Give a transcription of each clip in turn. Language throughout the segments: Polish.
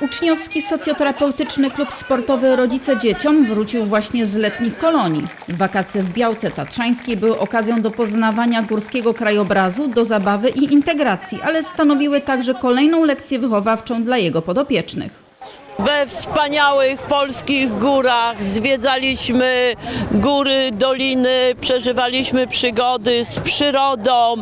Uczniowski socjoterapeutyczny klub sportowy Rodzice Dzieciom wrócił właśnie z letnich kolonii. Wakacje w Białce Tatrzańskiej były okazją do poznawania górskiego krajobrazu, do zabawy i integracji, ale stanowiły także kolejną lekcję wychowawczą dla jego podopiecznych. We wspaniałych polskich górach zwiedzaliśmy góry, doliny, przeżywaliśmy przygody z przyrodą.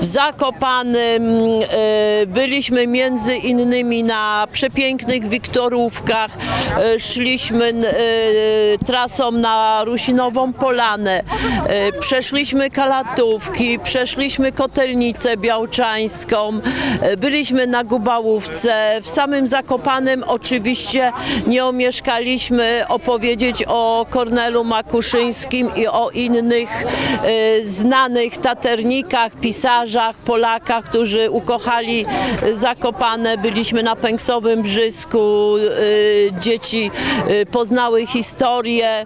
W Zakopanym e, byliśmy między innymi na przepięknych Wiktorówkach. E, Szliśmy e, trasą na Rusinową Polanę. Przeszliśmy Kalatówki, przeszliśmy Kotelnicę Białczańską. Byliśmy na Gubałówce. W samym Zakopanem oczywiście nie omieszkaliśmy opowiedzieć o Kornelu Makuszyńskim i o innych e, znanych taternikach, pisarzach, Polakach, którzy ukochali Zakopane. Byliśmy na Pęksowym Brzysku. e, Dzieci e, poznały historię.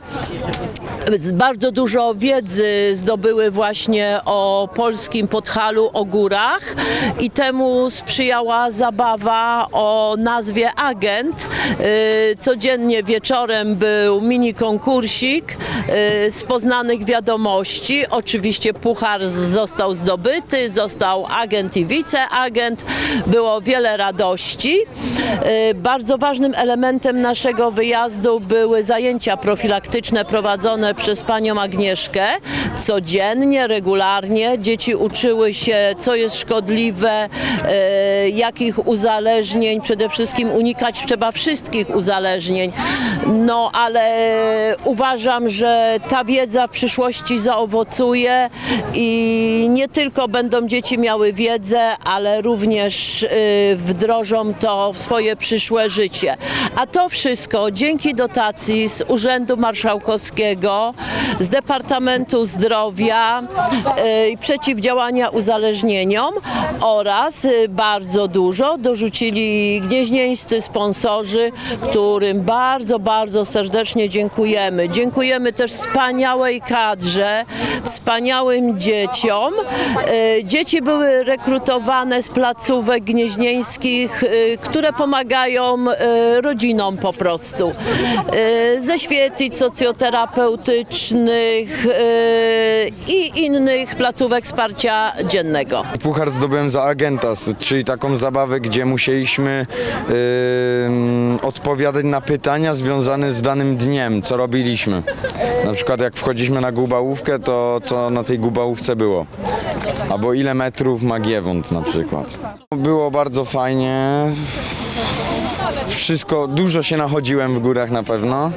Bardzo dużo wiedzy zdobyły właśnie o polskim Podhalu, o górach i temu sprzyjała zabawa o nazwie Agent. Y, Codziennie wieczorem był mini konkursik y, z poznanych wiadomości. Oczywiście puchar został zdobyty, został agent i wiceagent. Było wiele radości. Y, Bardzo ważnym elementem naszego wyjazdu były zajęcia profilaktyczne prowadzone przez panią Agnieszkę. Codziennie, regularnie dzieci uczyły się, co jest szkodliwe, e, jakich uzależnień, przede wszystkim unikać trzeba wszystkich uzależnień. No ale uważam, że ta wiedza w przyszłości zaowocuje i nie tylko będą dzieci miały wiedzę, ale również e, wdrożą to w swoje przyszłe życie. A to wszystko dzięki dotacji z Urzędu Marszałkowskiego, z Departamentu Zdrowia e, i Przeciwdziałania Uzależnieniom oraz e, bardzo dużo dorzucili gnieźnieńscy sponsorzy, którym bardzo, bardzo serdecznie dziękujemy. Dziękujemy też wspaniałej kadrze, wspaniałym dzieciom. E, Dzieci były rekrutowane z placówek gnieźnieńskich, które pomagają rodzinom po prostu. Ze świetlic socjoterapeutycznych e, i innych placówek wsparcia dziennego. Puchar zdobyłem za Agentas, czyli taką zabawę, gdzie musieliśmy odpowiadać na pytania związane z danym dniem, co robiliśmy. Na przykład jak wchodziliśmy na gubałówkę, to co na tej gubałówce było. Albo ile metrów ma Giewont na przykład. Było bardzo fajnie. Wszystko, dużo się nachodziłem w górach na pewno.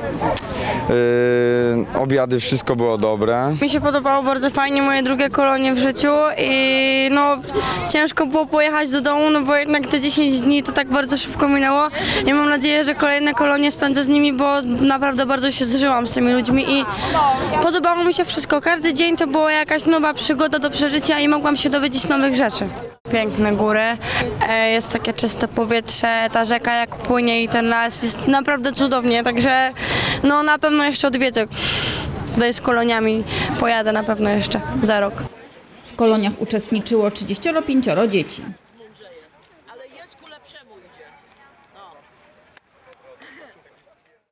Yy, obiady, wszystko było dobre. Mi się podobało bardzo fajnie moje drugie kolonie w życiu i no ciężko było pojechać do domu, no bo jednak te 10 dni to tak bardzo szybko minęło i mam nadzieję, że kolejne kolonie spędzę z nimi, bo naprawdę bardzo się zżyłam z tymi ludźmi i podobało mi się wszystko. Każdy dzień to była jakaś nowa przygoda do przeżycia i mogłam się dowiedzieć nowych rzeczy. Piękne góry, e, jest takie czyste powietrze, ta rzeka jak płynie i ten las jest naprawdę cudownie, także no na pewno jeszcze odwiedzę tutaj z koloniami pojadę na pewno jeszcze za rok. W koloniach uczestniczyło 35 dzieci.